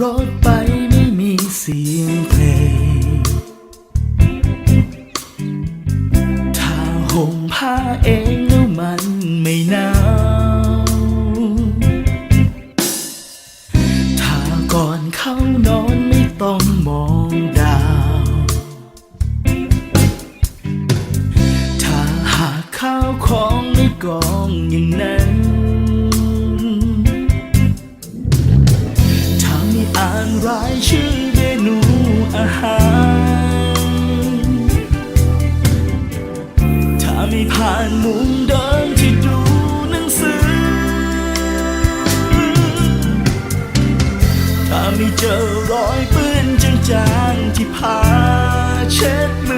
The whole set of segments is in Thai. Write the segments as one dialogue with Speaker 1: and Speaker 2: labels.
Speaker 1: รถไปไม่มีเสียงเพลงถ้าห่มผ้าเองแล้วมันไม่หนาวถ้าก่อนเข้านอนไม่ต้องมองดาว ถ้าหากข้าวของไม่กองอย่างนั้นานรายชื่อเมนูอาหาร ถ้าไม่ผ่านมุมเดิมที่ดูหนังสือ ถ้าไม่เจอรอยเปื้อนจางๆที่ผ้าเช็ดมือ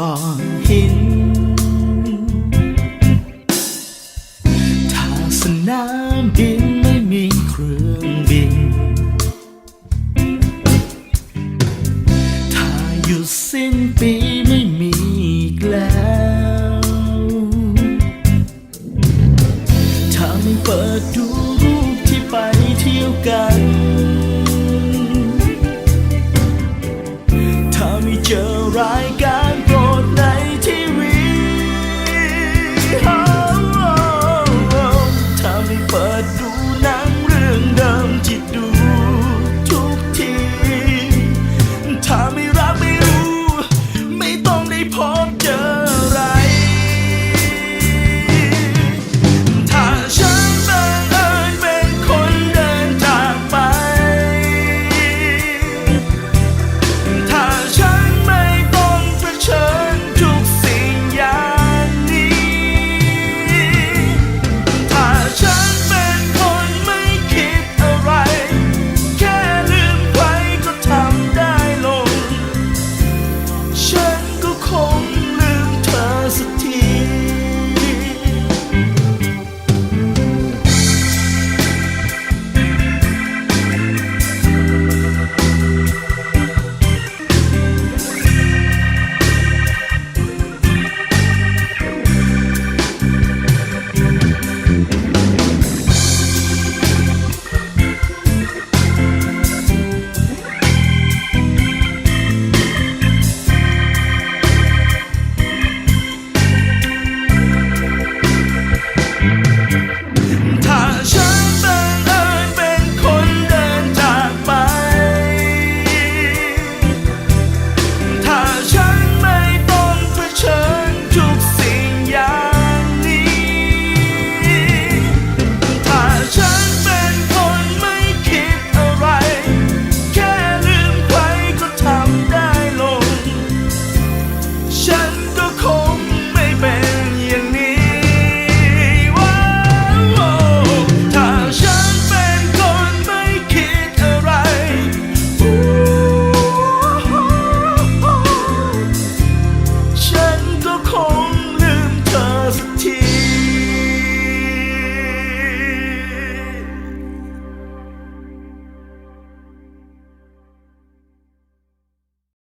Speaker 1: ก้อนหิน ทาสนา